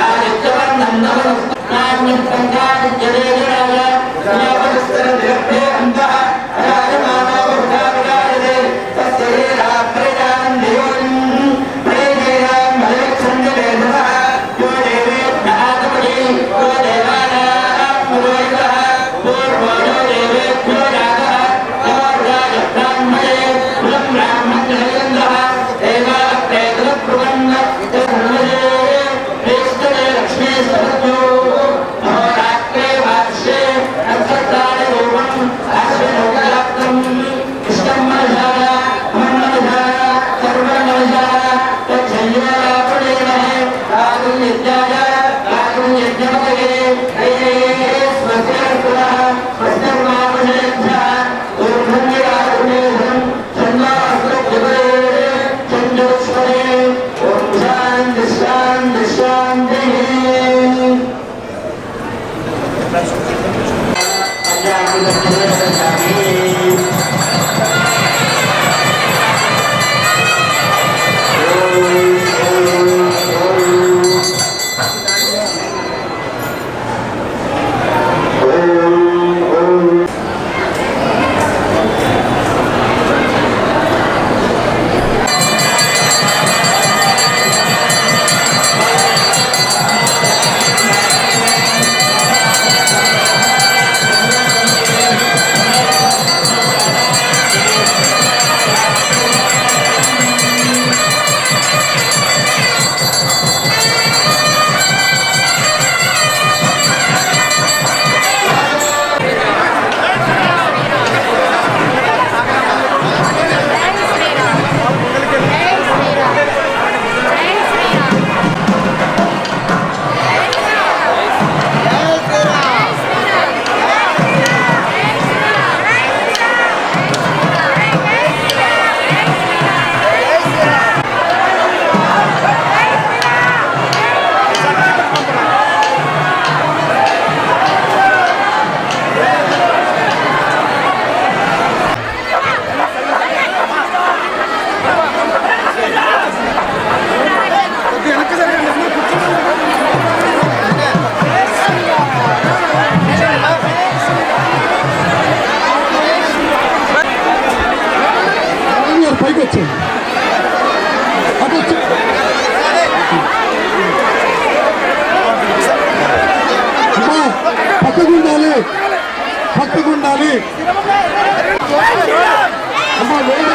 आदित्यवर्णं नमः नान्यं सङ्गादित्यदेवराय नियमस्तरनिरभे अन्त అమ్మా వేడి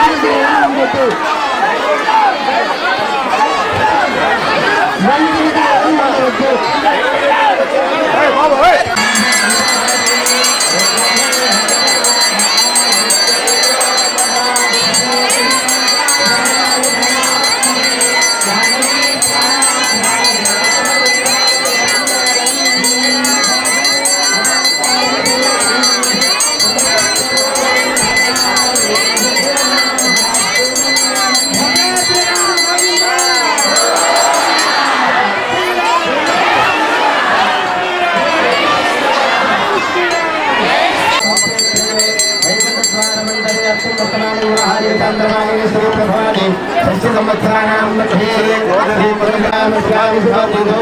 चंद्रमाणि स्वरूपभवानि षष्ठ संवत्सराणां मध्ये गोदधीपुरग्रामस्यामि सुभातिनो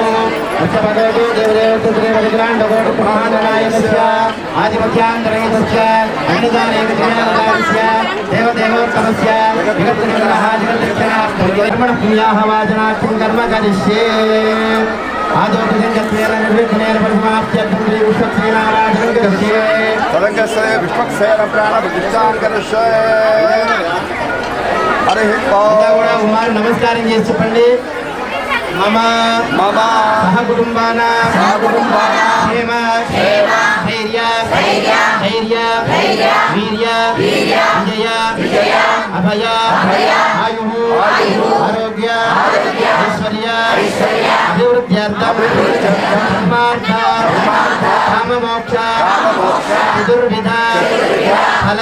उच्चपदोतो देवदेवतुत्रेवलिग्राण्डकोटमहाननायनस्य आदिमध्यान्तरेणस्य अन्नदानेकज्ञानदानस्य देवदेवोत्तमस्य जगत्तः जगद्रक्षणार्थं कर्मणः वाचनार्थं कर्म करिष्ये ప్రతిష్టాంకరస్య హరి అంతా కూడా కుమారు నమస్కారం చేసి చెప్పండి. మమ మమ సహ కుటుంబాన సహకుటుంబాన క్షేమ కామమోక్ష చతుర్విధ ఫల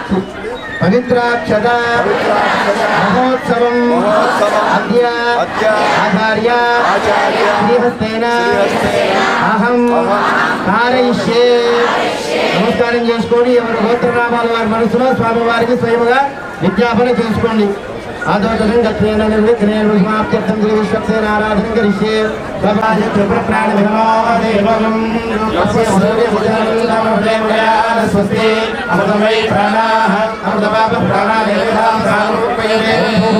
పవిత్రాక్షత మహోత్సవం అద్య ఆచార్య శ్రీహస్తేన శ్రీహస్తేన అహం కారయిష్యే నమస్కారం చేసుకోండి। ఎవరి గోత్రనామాల వారి మనసులో స్వామివారికి స్వయముగా విజ్ఞాపన చేసుకోండి। अदोषिङ्गत्वेन निर्विघ्नेन विष्माप्त्यर्थं श्रीविश्वक्सेन आराधनं करिष्ये प्रभाय त्रिपुरप्राणभिनमो देवम् अस्य सूर्यसुजनन्दमदेवयान स्वस्ति अमृतमै प्राणाः अमृतपापप्राणादेवतां सारूपयते ॐ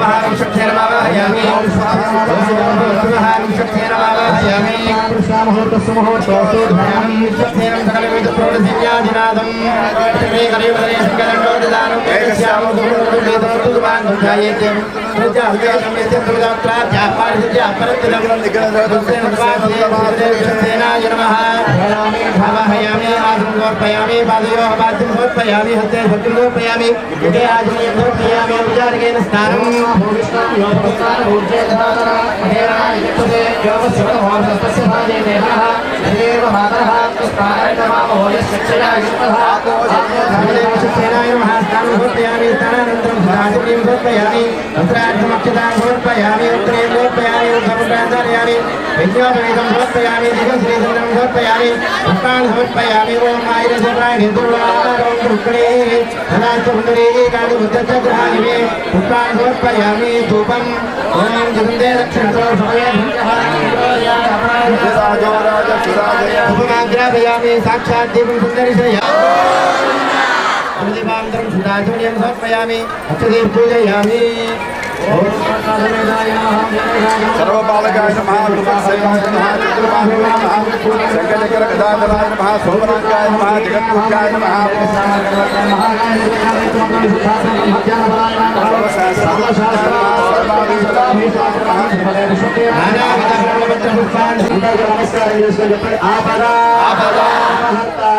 महारं शक्तेन मावाहयामि ॐ स्वाहारं शक्तेन मावाहयामि कृष्णामहोतस्महो शोषोध्वयं शक्तेन सकलविद ध्यानाधिनाथम श्री गरीब गणेश गणोदानं श्यामो सुभूतुमानं ध्यायेत्यं पूजा हुए समेत्य पूजा प्रार्थ्या पारिशुद्ध्या परतिलग्नं सेनाय नमः भवामि भावयामि आसं समर्पयामि पादयोः वाच्यं समर्पयामि हस्ते भक्तिं समर्पयामि हृदय आचमयं समर्पयामि औपचारिकेण स्नानं योगस्य भाजे देवः हृदेव मातः स्नानमामो यस्य స్నానానంతరం సదాశివీం సమర్పయామి ఉత్తరార్థమక్షతాం సమర్పయామి ఉత్తరేం సమర్పయామి ఉత్తరముద్రాంతర్యామి యజ్ఞోపవేదం సమర్పయామి దిగశ్రీసంగం సమర్పయామి పుష్పాన్ని సమర్పయామి ఓం ఆయురసేవాయ నిర్దుర్వారోం దుఃఖే సదాశివందరే కాళి బుద్ధచగ్రహాని మే పుష్పాన్ని సమర్పయామి ధూపం ఓం జగందే దక్షిణతో సమయే రాజో రాజ సురాజయ ఉపమాగ్రాపయామి సాక్షాత్ దీపం సుందరిశయ ప్రతిమాంతరం సుధాచమయం సమర్పయామి అక్షదే పూజయామి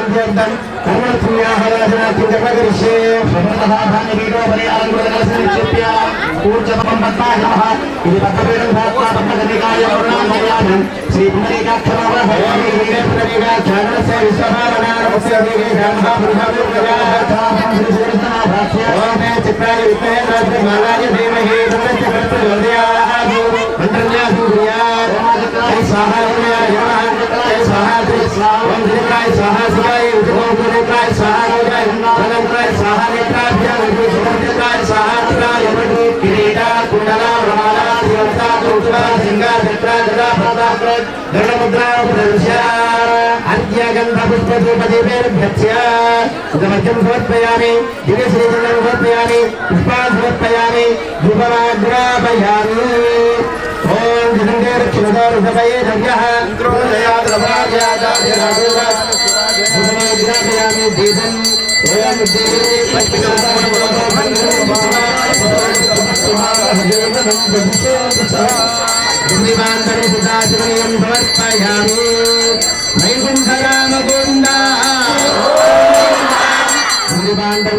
ध्यानाभ्यर्थम कोमल पुण्याहराधनार्थी जपकरिष्ये भगवतधाधाने वीरो परिहारं कृतकलसनिक्षिप्य ऊर्जपं पद्माशमः इति पद्मपीडं धात्वा पद्मगतिकाय वरुणाभयानं श्रीपुणरेकाक्षरवरहरिपुणरेकाक्षरणस्य विश्वभावनानस्य वेगेशमः बृहविप्रजार्थाभं श्रीसूर्यनाभास्य ओमे चित्राय विद्महे राजमालाय धीमहि तस्य कर्तृहृदयाः मन्त्रन्यासु भूयात् स्वाहा గదాధరాయ నమః సోమనాంగాయ నమః జగద్గురుకాయ నమః నమస్కారం చేసుకొని చెప్పండి ఆపద ఆపద, అపహర్తారం, దాతారం, సర్వసంపద సర్వసంపద లోకాభిరామం లోకాభిరామం శ్రీరామం శ్రీరామం భూయో భూయః నమామ్యహం పునఃప్రజాగణయం వృత్త పురోత్తరదేవైభోగనాయ సమర్పయామి దివ్యశ్రీచంద్రం సమర్పయామి పుష్పాన్ని సమర్పయామి ధూపమాగ్రాపయామి. ఓం జితంగే सुरदोरुषभये धन्यः इन्द्रोदया द्रवाजादाभिराजोगामि दीपम् ओम देवी परिसुताश्रयं समर्पयामि वैकुण्ठराम गोविन्दा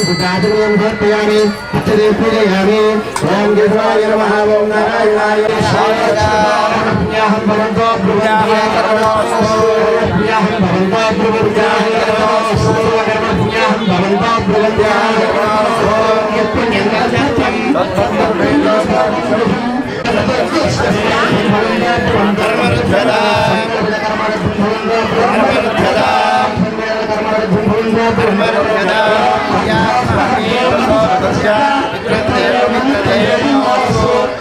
सुताश्रयं समर्पयामि। అచ్చరే పూజయామి ఓం గిరిజాయ నమ ఓం నారాయణాయ ప్రియాహం భవంతో ప్రియాహం భవంతో ప్రియాహం భవంతో ప్రియాహం భవంతో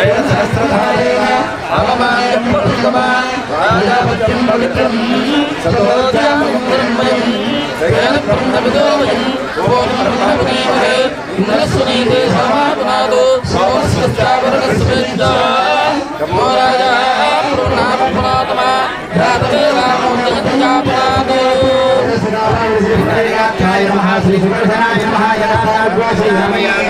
शयनसहस्रधारेण अवमायं पवित्रमान् राजापत्यं पवित्रं सतोजामङ्गलं वयं शयनप्रं नमितो वयं ॐ ब्रह्मपुरीमहे इन्द्रस्वनीते समापुनादो सौस्वस्यावरणस्वेन्द्र ब्रह्मो राजा पूर्णापुनात्मा ध्यातदेवामूर्तिजापुनादो श्रीनारायण नमः श्री सुमर्थनाय नमः यदा श्री रामयाय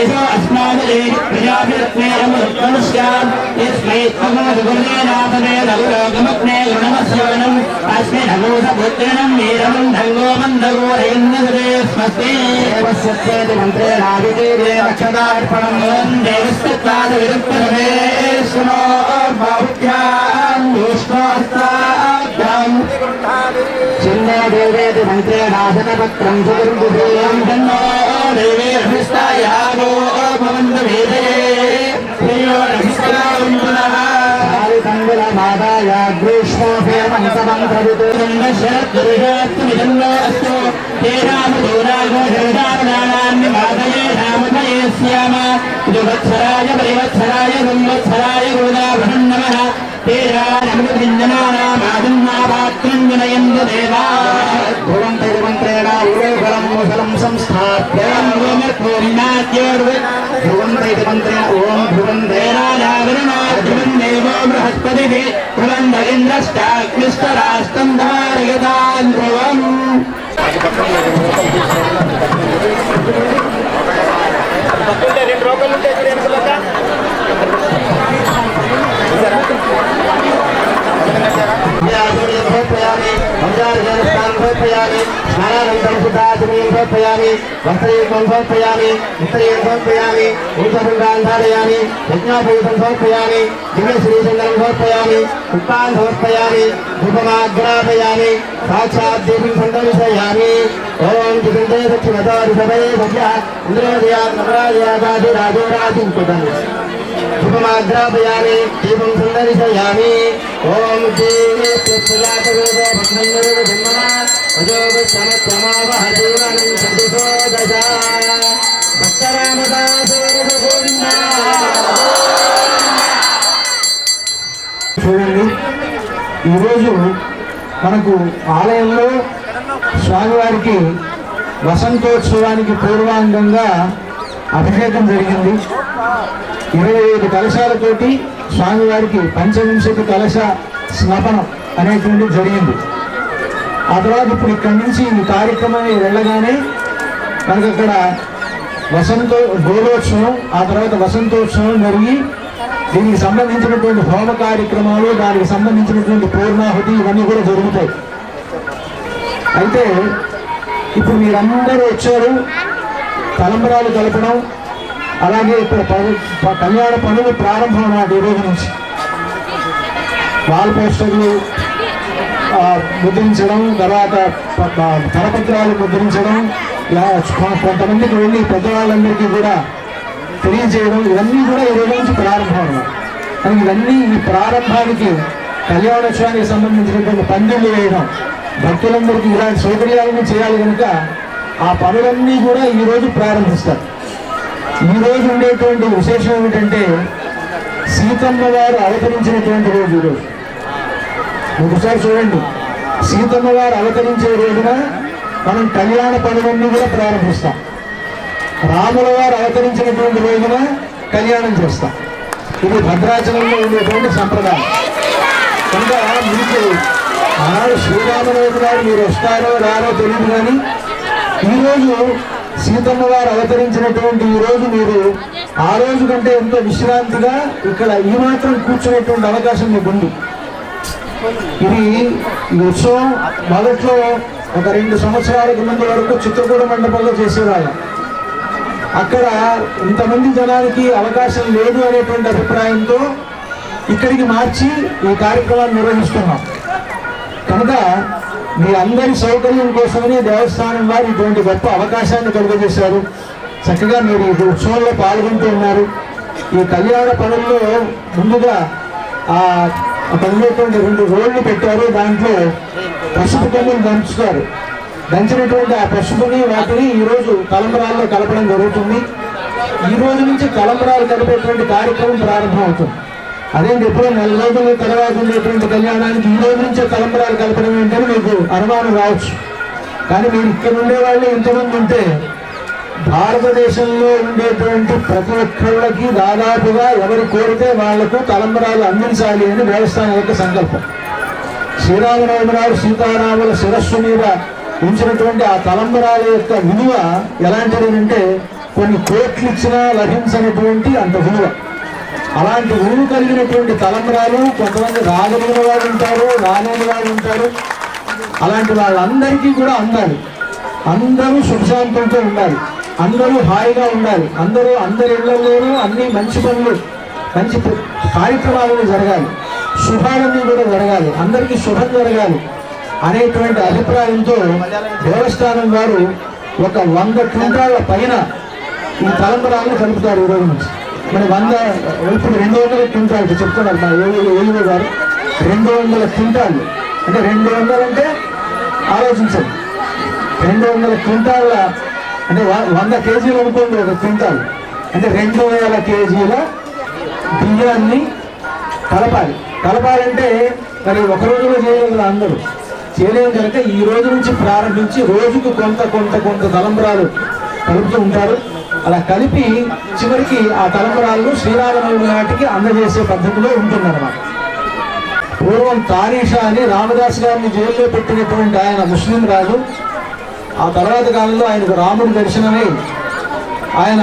ऐसा अस्माद एक యస్మై త్వమనుగుణేనాథమే నగులోకమగ్నే గుణమస్యవనం అస్మిన్ అగోధపుత్రిణం వీరమం ధంగో మందగో హైన్యసరే స్మస్తే దేవస్యేతి మంత్రేణావిదే రక్షదార్పణం దేవస్తత్వాద విరుక్తమే శృణో బాహుభ్యాం విష్ణోస్తాభ్యాం చిన్నో దేవేతి మంత్రేణాసనపత్రం సుదుర్బుధేయం తన్నో దేవేర్భిస్తాయాగో భవంత వేదయే ప్రిयो నమస్కారం పునః తంగుల ముసలం సంస్థాప్య ధ్రువం మంత్రేణ ఓం ధ్రువం దేనాయావరణ ధ్రువం దేవో బృహస్పతి ధ్రువం నరేంద్రష్టాగ్నిష్టరాష్ట్రం ధారయతాన్ ధ్రువం సమర్పయామి సమర్పయామి. స్నానానంతరం శుద్ధాచమయం సమర్పయామి. వస్త్రయుగ్మం సమర్పయామి. నిత్రయం సమర్పయామి. ఊర్ధ్వశృంగాన్ ధారయామి యజ్ఞాపయుతం సమర్పయామి. దివ్యశ్రీచందనం సమర్పయామి. పుష్పాన్ సమర్పయామి. ధూపమాగ్రాపయామి సాక్షాత్ దేవిని సంతమిషయామి ఓం దిగంతే దక్షిణతో రిషభే సభ్య ఇంద్రోదయా నవరాజయాదాది రాజోరాజిం కుదండి శుభమాగ్రాపయామి దీపం సుందరిశయామి. ఓం చూడండి. ఈరోజు మనకు ఆలయంలో స్వామివారికి వసంతోత్సవానికి పూర్వాంగంగా అభిషేకం జరిగింది. ఇరవై ఐదు కలశాలతోటి స్వామివారికి పంచవింశతి కలశ స్నపనం అనేటువంటిది జరిగింది. ఆ తర్వాత ఇప్పుడు ఇక్కడి నుంచి ఈ కార్యక్రమాన్ని వెళ్ళగానే మనకు అక్కడ వసంతో గోలోత్సవం ఆ తర్వాత వసంతోత్సవం జరిగి దీనికి సంబంధించినటువంటి హోమ కార్యక్రమాలు దానికి సంబంధించినటువంటి పూర్ణాహుతి ఇవన్నీ కూడా జరుగుతాయి. అయితే ఇప్పుడు మీరందరూ వచ్చారు తలంబరాలు కలపడం అలాగే ఇక్కడ ప- కళ్యాణ పనులు ప్రారంభం నాటి ఈ రోజు నుంచి. వాల్ పోస్టర్లు ముద్రించడం తర్వాత కరపత్రాలు ముద్రించడం ఇలా కొంతమందికి వెళ్ళి పెద్దవాళ్ళందరికీ కూడా తెలియజేయడం ఇవన్నీ కూడా ఈ రోజు నుంచి ప్రారంభం కానీ ఇవన్నీ ఈ ప్రారంభానికి కళ్యాణోత్సవానికి సంబంధించినటువంటి పందిళ్ళు వేయడం భక్తులందరికీ ఇలాంటి సౌకర్యాలను చేయాలి కనుక ఆ పనులన్నీ కూడా ఈరోజు ప్రారంభిస్తారు. ఈరోజు ఉండేటువంటి విశేషం ఏమిటంటే సీతమ్మ వారు అవతరించినటువంటి రోజు ఈరోజు ఒకసారి చూడండి. సీతమ్మ వారు అవతరించే రోజున మనం కళ్యాణ పనులన్నీ కూడా ప్రారంభిస్తాం. రాముల వారు అవతరించినటువంటి రోజున కళ్యాణం చేస్తాం. ఇది భద్రాచలంలో ఉండేటువంటి సంప్రదాయం. కనుక మీకు ఆనాడు శ్రీరామరాజు గారు మీరు వస్తారో రారో తెలియదు కానీ ఈరోజు సీతమ్మ గారు అవతరించినటువంటి ఈ రోజు మీరు ఆ రోజు కంటే ఎంతో విశ్రాంతిగా ఇక్కడ ఈ మాత్రం కూర్చునేటువంటి అవకాశం మీకు ఉంది. ఇది ఈ ఉత్సవం మొదట్లో ఒక రెండు సంవత్సరాలకు ముందు వరకు చిత్రకూట మండపంలో చేసేవాళ్ళం అక్కడ ఇంతమంది జనానికి అవకాశం లేదు అనేటువంటి అభిప్రాయంతో ఇక్కడికి మార్చి ఈ కార్యక్రమాన్ని నిర్వహిస్తున్నాం. కనుక మీ అందరి సౌకర్యం కోసమనే దేవస్థానం వారు ఇటువంటి గొప్ప అవకాశాన్ని కలుగజేశారు. చక్కగా మీరు ఈ ఉత్సవంలో పాల్గొంటూ ఉన్నారు. ఈ కళ్యాణ పనుల్లో ముందుగా ఆ అక్కడ రెండు రోడ్లు పెట్టారు. దాంట్లో పసుపు కొమ్ములు దంచుతారు. దంచినటువంటి ఆ పసుపుని వాటిని ఈరోజు తలంబరాల్లో కలపడం జరుగుతుంది. ఈ రోజు నుంచి తలంబరాలు కలిపేటువంటి కార్యక్రమం ప్రారంభమవుతుంది. అదేంటి ఎప్పుడో నెల రోజుల తర్వాత ఉండేటువంటి కళ్యాణానికి ఈ రోజు నుంచే తలంబరాలు కలపడం ఏంటని మీకు అనుమానం రావచ్చు. కానీ మీరు ఇక్కడ ఉండే వాళ్ళు ఇంతమంది ఉంటే భారతదేశంలో ఉండేటువంటి ప్రతి ఒక్కళ్ళకి దాదాపుగా ఎవరు కోరితే వాళ్ళకు తలంబరాలు అందించాలి అని దేవస్థానం యొక్క సంకల్పం. శ్రీరామనవమరావు సీతారాముల శిరస్సు మీద ఉంచినటువంటి ఆ తలంబరాల యొక్క విలువ ఎలాంటిది అంటే కొన్ని కోట్లు ఇచ్చినా లభించినటువంటి అంత విలువ. అలాంటి ఊరు కలిగినటువంటి తలంబరాలు కొంతమంది రాగలిగిన వారు ఉంటారు రాలేని వారు ఉంటారు. అలాంటి వాళ్ళందరికీ కూడా అందాలి అందరూ సుఖశాంతంతో ఉండాలి అందరూ హాయిగా ఉండాలి అందరూ అందరి ఇళ్ళలోనూ అన్ని మంచి పనులు మంచి కార్యక్రమాలను జరగాలి శుభాలన్నీ కూడా జరగాలి అందరికీ శుభం జరగాలి అనేటువంటి అభిప్రాయంతో దేవస్థానం వారు ఒక వంద క్వింటాల పైన ఈ తలంబరాలను కలుపుతారు ఈరోజు నుంచి. మరి వంద ఇప్పుడు రెండు వందల క్వింటాలు చెప్తున్నారు మా ఏలుగు గారు. రెండు వందల క్వింటాలు. అంటే రెండు వందలు అంటే ఆలోచించండి. రెండు వందల క్వింటాల అంటే వ- వంద కేజీలు అనుకోండి ఒక క్వింటాల్. అంటే రెండు వేల కేజీల బియ్యాన్ని కలపాలి. కలపాలంటే మరి ఒక రోజులో చేయలేదు అందరూ. చేయలేము కనుక ఈ రోజు నుంచి ప్రారంభించి రోజుకు కొంత కొంత కొంత తలంబరాలు కలుపుతూ ఉంటారు. అలా కలిపి చివరికి ఆ తలంబరాలను శ్రీరామనవమి నాటికి అందజేసే పద్ధతిలో ఉంటుందన్నమాట. పూర్వం తారీషా అని రామదాస్ గారిని జైల్లో పెట్టినటువంటి ఆయన ముస్లిం రాజు ఆ తర్వాత కాలంలో ఆయనకు రాముడి దర్శనమై. ఆయన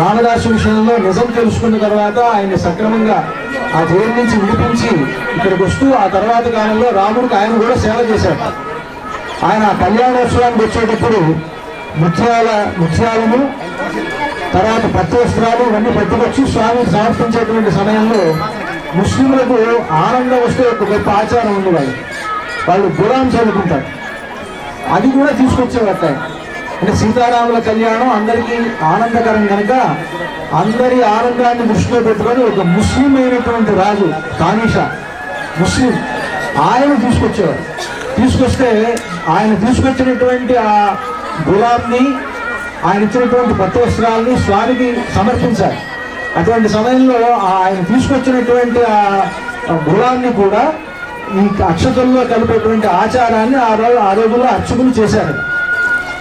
రామదాసు విషయంలో నిజం తెలుసుకున్న తర్వాత ఆయన సక్రమంగా ఆ జైలు నుంచి విడిపించి ఇక్కడికి వస్తూ ఆ తర్వాత కాలంలో రాముడికి ఆయన కూడా సేవ చేశాడు. ఆయన కళ్యాణోత్సవానికి వచ్చేటప్పుడు ముత్యాల ముత్యాలను తర్వాత పట్టు వస్త్రాలు ఇవన్నీ పట్టుకొచ్చి స్వామికి సమర్పించేటువంటి సమయంలో ముస్లింలకు ఆనందం వస్తే ఒక గొప్ప ఆచారం ఉంది వాళ్ళు వాళ్ళు గులాం చదువుకుంటారు. అది కూడా తీసుకొచ్చేవాట అంటే సీతారాముల కళ్యాణం అందరికీ ఆనందకరం కనుక అందరి ఆనందాన్ని దృష్టిలో పెట్టుకొని ఒక ముస్లిం అయినటువంటి రాజు కానీషా ముస్లిం ఆయన తీసుకొచ్చేవారు. తీసుకొస్తే ఆయన తీసుకొచ్చినటువంటి ఆ గులాబ్ని ఆయన ఇచ్చినటువంటి పట్టువస్త్రాలని స్వామికి సమర్పించాలి అటువంటి సమయంలో ఆయన తీసుకొచ్చినటువంటి ఆ గులాన్ని కూడా ఈ అక్షతల్లో కలిపేటువంటి ఆచారాన్ని ఆ రోజు ఆ రోజుల్లో అర్చకులు చేశారు.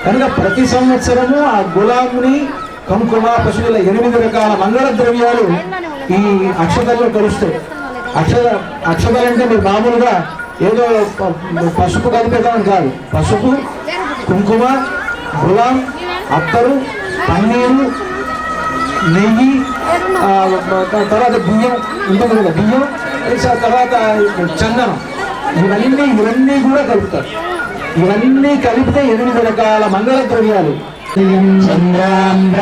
కనుక ప్రతి సంవత్సరము ఆ గులాంని కుంకుమ పశువుల ఎనిమిది రకాల మంగళ ద్రవ్యాలు ఈ అక్షతల్లో కలుస్తాయి. అక్ష అక్షతలు అంటే మీరు మామూలుగా ఏదో పసుపు కలిపేదాం కాదు. పసుపు కుంకుమ గులాం అత్తరు పన్నీరు నెయ్యి తర్వాత బియ్యం ఉంటుంది కదా బియ్యం తర్వాత చందనం. ఇవన్నీ ఇవన్నీ కూడా కలుపుతారు. ఇవన్నీ కలిపితే ఎనిమిది రకాల మంగళ ద్రవ్యాలు. చంద్రాంధ్రధాసాయం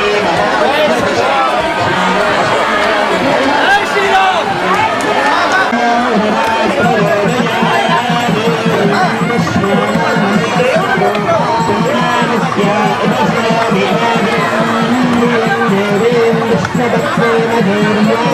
I'm a Hallelujah.